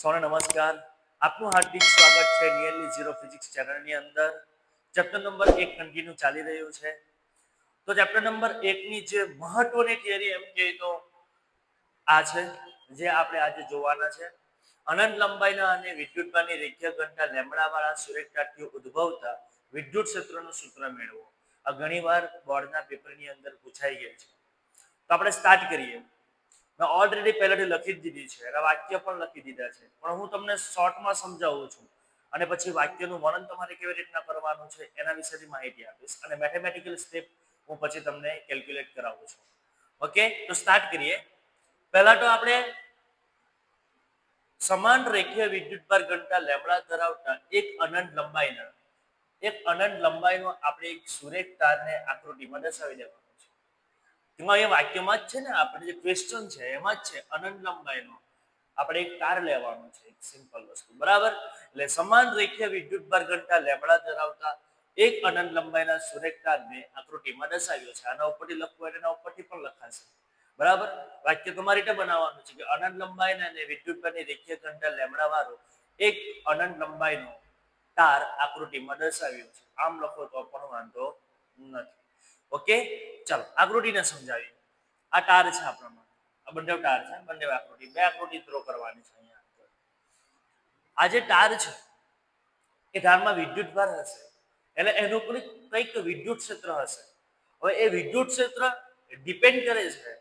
સૌને નમસ્કાર. આપનું હાર્દિક સ્વાગત છે નિયરલી ઝીરો ફિઝિક્સ ચેનલની અંદર. ચેપ્ટર નંબર એક કન્ટિન્યુ ચાલી રહ્યું છે. તો ચેપ્ટર નંબર એકની જે મહત્વની થિયરી એમ કહીએ તો આ છે, જે આપણે આજે જોવાના છે. અનંત લંબાઈના અને વિદ્યુતમાંની રેખીય ઘનતા લેમડાવાળા સુરેખતાથી ઉદ્ભવતા વિદ્યુત ક્ષેત્રનું સૂત્ર મેળવો. આ ઘણીવાર બોર્ડના પેપરની અંદર પૂછાઈ ગઈ છે. તો આપણે સ્ટાર્ટ કરીએ. મેં ઓલરેડી પહેલાથી લખી જ દીધી છે એના વાક્ય પણ લખી દીધા છે. પણ હું તમને શોર્ટમાં સમજાવું છું અને પછી વાક્યનું વર્ણન તમારે કેવી રીતના કરવાનું છે એના વિશેની માહિતી આપીશ અને મેથેમેટિકલ સ્ટેપ હું પછી તમને કેલ્ક્યુલેટ કરાવું છું. ઓકે તો સ્ટાર્ટ કરીએ. પહેલા તો આપણે સમાન રેખીય વિદ્યુતભાર ઘનતા લેમડા ધરાવતા એક અનંત લંબાઈના, એક અનંત લંબાઈનો આપણે એક સુરેખ તારને આકૃતિમાં દર્શાવી દેવાનો. એમાં એ વાક્યમાં જ છે ને, આપણે જે ક્વેશ્ચન છે એમાં જ છે, અનંત લંબાઈનો. આપણે એક તાર લેવાનો છે, એક સિમ્પલ વસ્તુ. બરાબર? એટલે સમાન રેખીય પર ઘનતા લેમડા ધરાવતા એક અનંત લંબાઈના સુરેખ તારને આકૃતિમાં દર્શાવ્યો છે. આના ઉપરથી લખવું હોય એના ઉપરથી પણ લખાશે. બરાબર? વાક્ય તમારી રીતે બનાવવાનું છે કે અનંત લંબાઈના અને વિદ્યુતભારની રેખીય ઘંટા લેમડા વાળો એક અનંત લંબાઈનો તાર આકૃતિમાં દર્શાવ્યો છે. આમ લખો તો પણ વાંધો નથી. ઓકે? ચાલો, આકૃતિને સમજાવી આ ટાર છે આપણા માટે આ બંને ટાર છે, બંને આકૃતિ. બે આકૃતિ ડ્રો કરવાની છે અહીંયા આ જે ટાર છે, એ ટારમાં વિદ્યુત ભાર હશે. એટલે એનું પણ કંઈક વિદ્યુત ક્ષેત્ર હશે. હવે એ વિદ્યુત ક્ષેત્ર ડિપેન્ડ કરે છે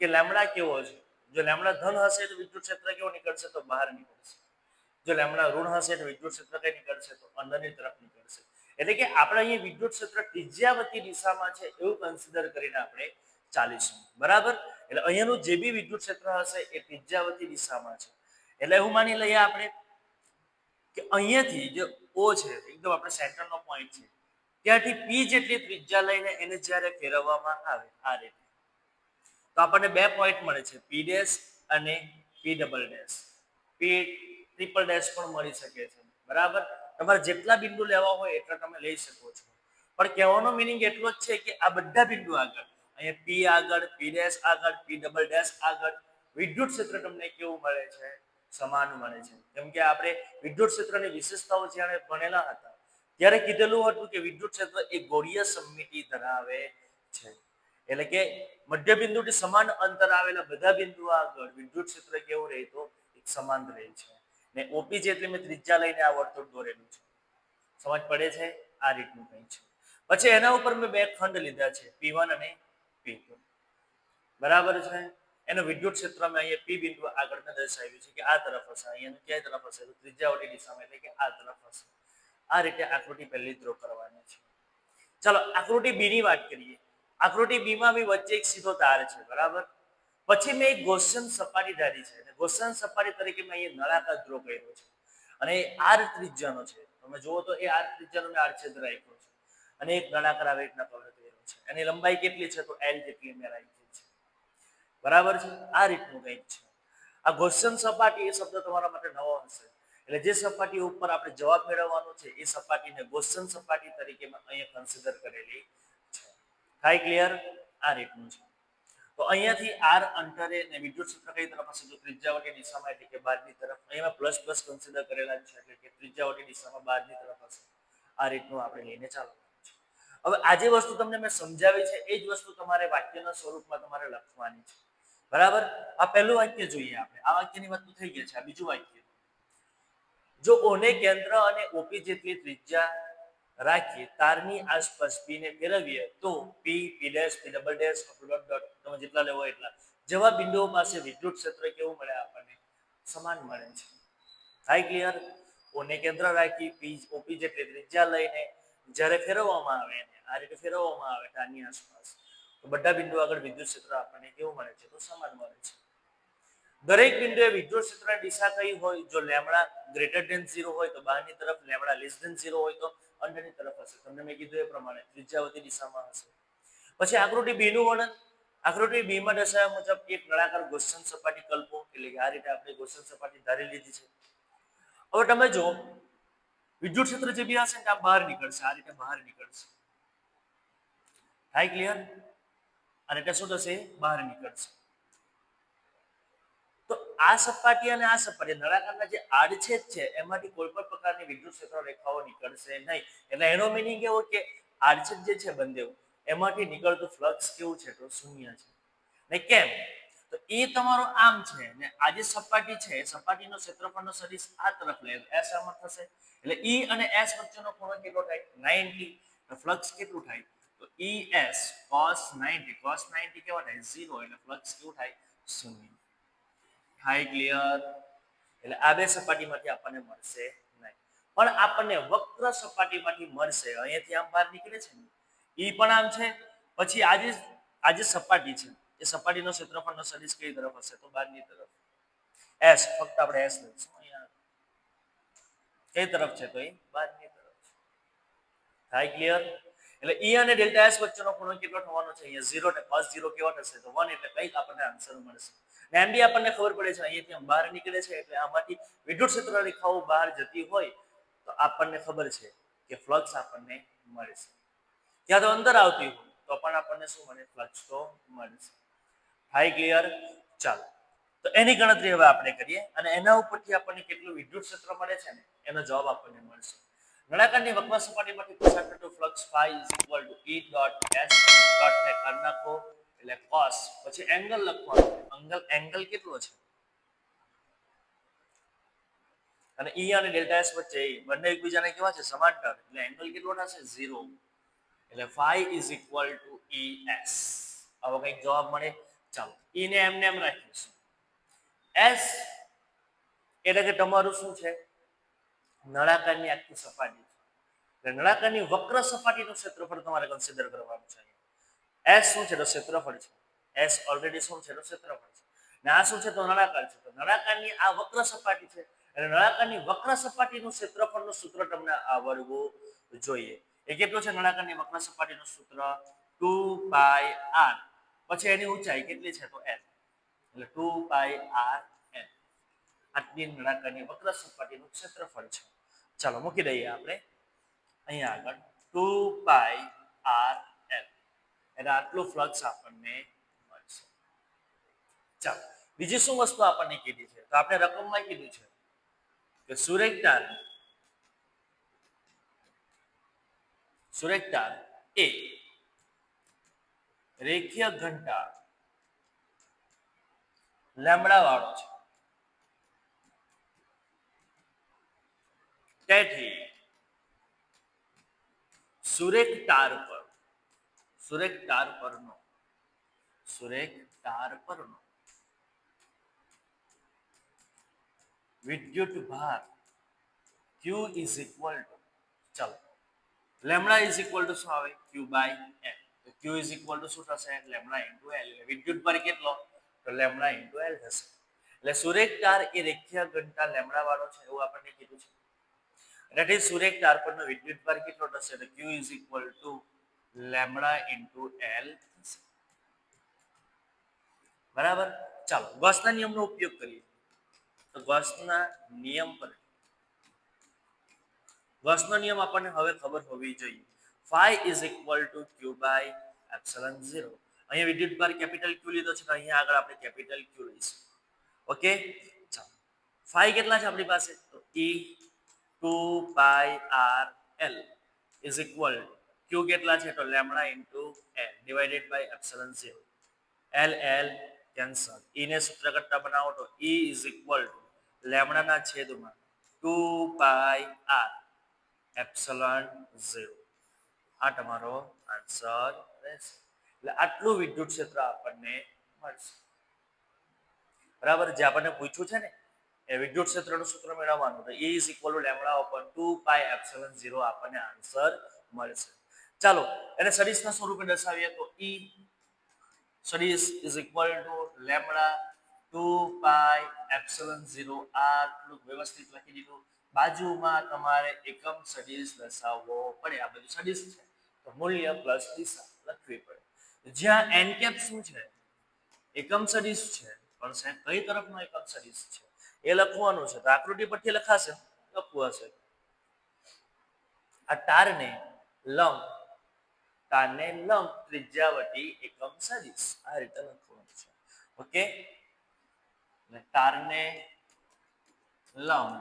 કે લેમડા કેવો છે. જો લેમડા ધન હશે તો વિદ્યુત ક્ષેત્ર કેવો નીકળશે તો બહાર નીકળશે. જો લેમડા ઋણ હશે તો વિદ્યુત ક્ષેત્ર કઈ નીકળશે તો અંદરની તરફ નીકળશે. એટલે કે આપણે અહીંયા વિદ્યુત ક્ષેત્ર ત્રિજ્યાવતી દિશામાં છે એવું કન્સિડર કરીને આપણે ચાલીશું. બરાબર? એટલે અહીંયાનું જે બી વિદ્યુત ક્ષેત્ર હશે એ ત્રિજ્યાવતી દિશામાં છે. એટલે એવું માની લઈએ આપણે કે અહીંયાથી જે ઓ છે, એકદમ આપણે સેન્ટરનો પોઈન્ટ છે, ત્યાંથી પી જેટલી ત્રિજ્યા લઈને એને જ્યારે ફેરવવામાં આવે આ રીતે. તો આપણને બે પોઈન્ટ મળે છે પી ડેશ અને P double dash P triple dash પણ મળી શકે છે. બરાબર? તમારે જેટલા બિંદુ લેવા હોય એટલા તમે લઈ શકો છો. પણ કહેવાનો મિનિંગ એટલો જ છે કે આ બધા બિંદુ આગળ, અહીંયા પી આગળ પી ડેશ આગળ પી ડબલ ડેશ આગળ, વિદ્યુત ક્ષેત્ર તમને કેવું મળે છે? સમાન મળે છે. કેમ કે આપણે વિદ્યુત ક્ષેત્રની વિશેષતાઓ જ્યારે ભણેલા હતા, ત્યારે કીધેલું હતું કે વિદ્યુત ક્ષેત્ર એ ગોળીય સમમિતિ ધરાવે છે. એટલે કે મધ્ય બિંદુથી સમાન અંતર આવેલા બધા બિંદુ આગળ વિદ્યુત ક્ષેત્ર કેવું રહેતો એક સમાન રહે છે. ને ઓપી જેટલી મેં ત્રિજ્યા લઈને આ વર્તુળ દોરેલું છે. સમજ પડે છે? આ રીતનું કંઈ છે. પછી એના ઉપર મેં બે ખંડ લીધા છે પી વન અને પી બરાબર છે? એનું વિદ્યુત ક્ષેત્ર મેં અહીંયા પી બિંદુ આગળ મેં દર્શાવ્યું છે કે આ તરફ હશે, અહીંયાનું ક્યાંય તરફ હશે? તો ત્રિજ્યાવટી દિશામાં એટલે કે આ તરફ હશે. આ રીતે આકૃતિ પહેલી ડ્રો કરવાની છે. ચાલો, આકૃતિ બી ની વાત કરીએ. આકૃતિ બી માં બી વચ્ચે એક સીધો તાર છે, બરાબર? પછી મેં એક ગોસન સપાટી ધારી છે. અને ગોસન સપાટી તરીકે મેં અહીંયા નળાકાર ડ્રો કર્યો છે. અને એ આર ત્રિજ્યાનો છે. તમે જુઓ તો એ આર ત્રિજ્યાનો મેં આડછેદ રાખ્યો છે. અને એક નળાકાર આવી રીતના કવર કર્યો છે. એની લંબાઈ કેટલી છે તો એલ જેટલી મેં રાખી છે. બરાબર છે? આ રીતનું કંઈક છે. આ ગોસન સપાટી એ શબ્દ તમારા માટે નવો હશે. એટલે જે સપાટી ઉપર આપણે જવાબ મેળવવાનો છે, એ સપાટીને ગોસન સપાટી તરીકે અહીંયા કન્સિડર કરેલી છે. થાય ક્લિયર આ રીતનું છે. તો અહીંયાથી આર અંતરે ને વિદ્યુત ક્ષેત્ર કઈ તરફ હશે? જો ત્રિજ્યાવટી દિશામાં એટલે કે બહારની તરફ અહીંયા પ્લસ પ્લસ કન્સિડર કરેલા છે, એટલે કે ત્રિજ્યાવટી દિશામાં બહારની તરફ હશે. આ રીતનું આપણે લઈને ચાલવાનું હવે આ જે વસ્તુ તમને મેં સમજાવી છે, એ જ વસ્તુ તમારે વાક્યના સ્વરૂપમાં તમારે લખવાની છે. બરાબર? આ પહેલું વાક્ય જોઈએ આપણે. આ વાક્યની વાત તો થઈ ગઈ છે, આ બીજું વાક્ય. જો ઓને કેન્દ્ર અને ઓપી જેટલી ત્રિજ્યા રાખી તારની આસપાસ પી ને ફેરવીએ તો P P dash P double dash dot dot તમે જેટલા લેવો એટલા. જેવા બિંદુઓ પાસે વિદ્યુત ક્ષેત્ર કેવું મળે આપણને? સમાન મળે છે. થાય ક્લિયર ઓને કેન્દ્ર રાખી પી ઓપી જેટલી ત્રિજ્યા લઈને જ્યારે ફેરવવામાં આવે એને આ રીતે ફેરવવામાં આવે તારની આસપાસ. તો બધા બિંદુ આગળ વિદ્યુત ક્ષેત્ર આપણને કેવું મળે છે? તો સમાન મળે છે. દરેક બિંદુએ વિદ્યુત ક્ષેત્રની દિશા કઈ હોય? જો લેમડા ગ્રેટર ધેન ઝીરો હોય તો બહારની તરફ લેમડા લેસ ધેન ઝીરો હોય તો અંદરની તરફ હશે. તમને મેં કીધું એ પ્રમાણે ત્રિજ્યાવતી દિશામાં હશે. પછી આકૃતિ બી નું વર્ણન. આકૃતિ બી માં દર્શાવ્યા મુજબ એક નળાકાર ગોસન સપાટી કલ્પો, એટલે કે આ રીતે આપણે ગોસન સપાટી ધારી લીધી છે. હવે તમે જો વિદ્યુત ક્ષેત્ર જે બી હશે આ બહાર નીકળશે, આ રીતે બહાર નીકળશે. થાય ક્લિયર અને તે શું થશે? બહાર નીકળશે. તો આ સપાટી અને આ સપાટી નળાકારના જે આડછેદ છે, એમાંથી કોઈ પણ પ્રકારની વિદ્યુત ક્ષેત્ર રેખાઓ નીકળશે નહીં. એટલે એનો મિનિંગ એવો કે આડછેદ જે છે બંને, એમાંથી નીકળતું ફ્લક્સ કેવું છે? તો શૂન્ય છે. ને કેમ? તો એ તમારો આમ છે ને આ જે સપાટી છે સપાટીનો ક્ષેત્રફળનો સદિશ આ તરફ લે એસ આમાં થશે. એટલે ઈ અને એસ વચ્ચેનો ખૂણો કેટલો થાય? 90 તો ફ્લક્સ કેટલું થાય? તો ઈ એસ cos 90 cos 90 કેવા થાય? 0 એટલે ફ્લક્સ કેવું થાય? શૂન્ય. થાય ક્લિયર એટલે આ બે સપાટીમાંથી આપણને મળશે નહીં. પણ આપણને વક્ર સપાટીમાંથી મળશે. અહીંયાથી આમ બહાર નીકળે છે ને? એ પણ આમ છે. પછી આજે આજે સપાટી છે, એ સપાટીનો ક્ષેત્રફળનો સદિશ કઈ તરફ હશે? તો બહારની તરફ. એસ ફક્ત આપણે એસ લઈશું. અહીંયા. કઈ તરફ છે તો એ? બહારની તરફ હાઈ ક્લિયર એટલે ઈ અને ડેલ્ટા એસ વચ્ચેનો ખૂણો કેટલો થવાનો છે? અહીંયા ઝીરો ને cos ઝીરો કેવો થશે? તો વન એટલે કંઈક આપણને આન્સર મળશે. ને એમ બી આપણને ખબર પડે છે, અહીંયાથી આમ બહાર નીકળે છે, એટલે આમાંથી વિદ્યુત ક્ષેત્ર રેખાઓ બહાર જતી હોય, તો આપણને ખબર છે કે ફ્લક્સ આપણને મળશે. ત્યાં તો અંદર આવતી હોય, તો પણ આપણને શું મળે? ફ્લક્સ તો મળશે. હાઈ ક્લિયર ચાલો. તો એની ગણતરી હવે આપણે કરીએ, અને એના ઉપરથી આપણને કેટલું વિદ્યુત ક્ષેત્ર મળે છે ને? એનો જવાબ આપણને મળશે. નળાકારની વક્ર સપાટીમાંથી પસાર થતું flux phi is equal to E dot S dot ને કરી નાખો. એટલે કોસ પછી એંગલ લખવાનું. એંગલ એંગલ કેટલો છે? અને ઈ અને ડેલ્ટા એસ વચ્ચે એ બંને એકબીજાને કેવા છે? સમાંતર. એટલે એંગલ કેટલો થશે 0 એટલે phi is equal to E S આવો કંઈક જવાબ મળે. ચાલો. ઈ ને એમને એમ રાખીશું એસ એટલે કે તમારું શું છે? નળાકારની આખી સપાટી છે. એટલે નળાકારની વક્ર સપાટીનું ક્ષેત્રફળ તમારે કન્સિડર કરવાનું છે એસ શું છે? તો ક્ષેત્રફળ છે. એસ ઓલરેડી શું છે? તો ક્ષેત્રફળ છે. ને આ શું છે? તો નળાકાર છે. તો નળાકારની આ વક્ર સપાટી છે. એટલે નળાકારની વક્ર સપાટીનું ક્ષેત્રફળનું સૂત્ર તમને આવડવું જોઈએ. એ કેટલું છે? નળાકારની વક્ર સપાટીનું સૂત્ર ટુ પાય આર. પછી એની ઊંચાઈ કેટલી છે? તો એલ એટલે ટુ પાય આર એલ આટલી નળાકારની વક્ર સપાટીનું ક્ષેત્રફળ છે. ચાલો મૂકી દઈએ આપણે. અહીંયા આગળ ટુ પાય આર એલ. એટલે આટલું ફ્લક્સ આપણને મળશે. ચાલો, બીજી શું વસ્તુ આપણને કીધી છે? તો આપણે રકમમાં કીધું છે કે સુરેખતાર સુરેખતાર એ રેખીય ઘંટા લેમડા વાળો છે. તેથી સુરેખ તાર પર, સુરેખ તાર પરનો, સુરેખ તાર પરનો વિદ્યુત ભાર ક્યુ ઇઝ ઇક્વલ ટુ ચાલો. લેમડા ઇઝ ઇક્વલ ટુ શું આવે? ક્યુ બાય એલ તો ક્યુ ઇઝ ઇક્વલ ટુ શું થશે? લેમડા ઇન્ટુ એલ એટલે વિદ્યુત ભાર કેટલો? તો લેમડા ઇન્ટુ એલ થશે. એટલે સુરેખ તાર એ રેખીય ઘનતા લેમડા વાળો છે એવું આપણને કીધું છે. That is તાર પરનો વિદ્યુત ભાર કેટલો થશે? તો Q is equal to lambda into L બરાબર? ચાલો, ગોસના નિયમનો ઉપયોગ કરીએ. તો ગોસના નિયમ પર ગોસનો નિયમ આપણને હવે ખબર હોવી જોઈએ. Phi is equal to Q by epsilon zero અહીંયા વિદ્યુત ભાર કેપિટલ ક્યુ લીધો છે અહીંયા આગળ આપણે કેપિટલ ક્યુ લઈશું. ઓકે ચાલો. ફાઈ કેટલા છે આપણી પાસે? તો e 2 pi R L is equal Q કેટલા છે તો lambda into L divided by epsilon zero L L cancel ને સૂત્ર કરતા બનાવો તો ઈ ઇઝ equal to લેમ્બડાના છેદમાં 2 પાઈ આર એપ્સલન ઝીરો આ તમારો આન્સર રહેશે. એટલે આટલું વિદ્યુત ક્ષેત્ર આપણને મળશે. બરાબર? જે આપણને પૂછ્યું છે ને વિદ્યુત ક્ષેત્રનું સૂત્ર મેળવવાનું તો E is equal to lambda upon 2 pi epsilon 0 આપણને આન્સર મળશે. ચાલો, એને સદિશના સ્વરૂપે દર્શાવીએ તો E સદિશ is equal to lambda 2 pi epsilon 0 આ આટલું વ્યવસ્થિત લખી દીધું. બાજુમાં તમારે એકમ સદિશ દર્શાવવો પડે. આ બધું સદિશ છે. તો મૂલ્ય પ્લસ દિશા લખવી પડે. જ્યાં n કેપ શું છે? એકમ સદિશ છે. પણ કઈ તરફનો એકમ સદિશ છે? એ લખવાનું છે. તો આકૃતિ પરથી લખાશે? લખવું હશે. આ તારને લંબ તારને લંબ ત્રિજ્યાવટી એકમ સદિશ આ રીતે લખવાનું છે. ઓકે? તારને લંબ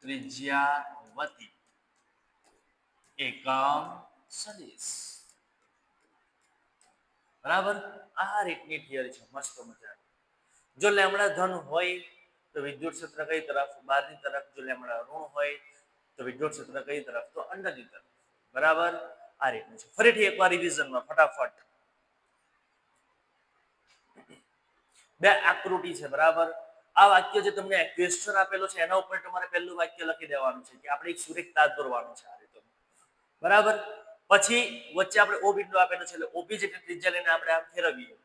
ત્રિજ્યા વતી એકમ સદિશ બરાબર? આ રીતની થિયરી છે. મસ્ત મજાની. જો લેમડા ધન હોય, તો વિદ્યુત ક્ષેત્ર કઈ તરફ? બહારની તરફ જો લેમડા ઋણ હોય, તો વિદ્યુત ક્ષેત્ર કઈ તરફ? તો અંદરની તરફ. બરાબર? આ રીતનું છે. ફરીથી એકવાર રિવિઝનમાં ફટાફટ. બે આકૃતિ છે, બરાબર? આ વાક્ય જે તમને ક્વેશ્ચન આપેલો છે, એના ઉપર તમારે પહેલું વાક્ય લખી દેવાનું છે, કે આપણે એક સુરેખ તાર દોરવાનું છે આ રીતે બરાબર? પછી વચ્ચે આપણે ઓ બિંદુ આપેલો છે, એટલે ઓબી જેટલી ત્રિજ્યા લઈને આપણે આમ ફેરવીએ.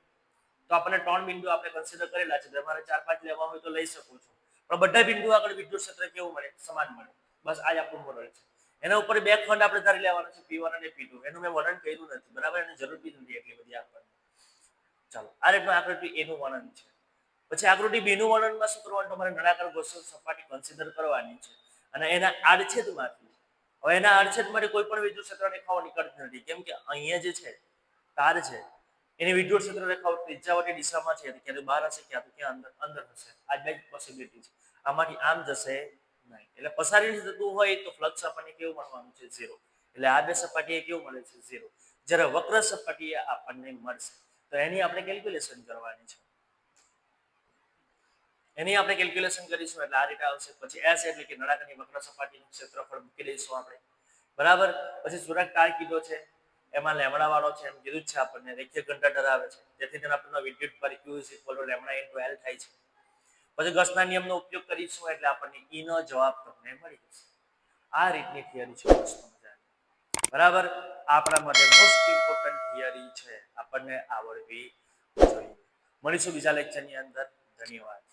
તો ત્રણ બિંદુ આપણે કન્સિડર કરેલા છે. તમારે ચાર, પાંચ લેવા હોય તો લઈ શકો છો. પણ બધા બિંદુ આગળ વિદ્યુત ક્ષેત્ર કેવું મળે? સમાન મળે. બસ આ આપણું મોડલ છે. એના ઉપર બે ખંડ આપણે ધારી લેવાના છે પી અને પી એનું મેં વર્ણન કર્યું નથી. બરાબર? એની જરૂર બી નથી એટલી બધી આપણને. ચાલો, આ રીતનું આકૃતિ એનું વર્ણન છે. પછી આકૃતિ બી નું વર્ણનમાં શું કરવાનું? તમારે નળાકાર ગોસલ સપાટી કન્સિડર કરવાની છે. અને એના આડછેદમાંથી, હવે એના આડછેદમાંથી કોઈ પણ વિદ્યુત ક્ષેત્ર રેખાઓ નીકળતી નથી. કેમ કે અહીંયા જે છે, તાર છે એની વિદ્યુત ક્ષેત્ર રેખાઓ ત્રિજ્યાવટી દિશામાં છે, ક્યારે બહાર હશે ક્યાં તો ક્યાં અંદર અંદર હશે. આ બે પોસિબિલિટી છે. આમાંથી આમ જશે નહીં. એટલે પસારી થતું હોય તો ફ્લક્સ આપણને કેવું મળવાનું છે? ઝીરો એટલે આ બે સપાટીએ કેવું મળે છે? ઝીરો જ્યારે વક્ર સપાટીએ આપણને મળશે. તો એની આપણે કેલ્ક્યુલેશન કરવાની છે. એની આપણે કેલ્ક્યુલેશન કરીશું એટલે આ રીતે આવશે. પછી એસ એટલે કે નળાકારની વક્ર સપાટીનું ક્ષેત્રફળ મૂકી દઈશું આપણે. બરાબર? પછી સુરત કાર કીધો છે. એમાં લેમડા વાળો છે એમ કીધું છે આપણને રેખીય ઘનતા ધરાવે છે. જેથી તેના પરનો વિદ્યુત પર Q equal to lambda into L થાય છે. પછી ગસના નિયમનો ઉપયોગ કરીશું એટલે આપણને ઈ નો જવાબ તમને મળી જશે. આ રીતની થિયરી છે બરાબર? આપણા માટે મોસ્ટ ઇમ્પોર્ટન્ટ થિયરી છે. આપણને આવડવી જોઈએ. મળીશું બીજા લેક્ચરની અંદર. ધન્યવાદ.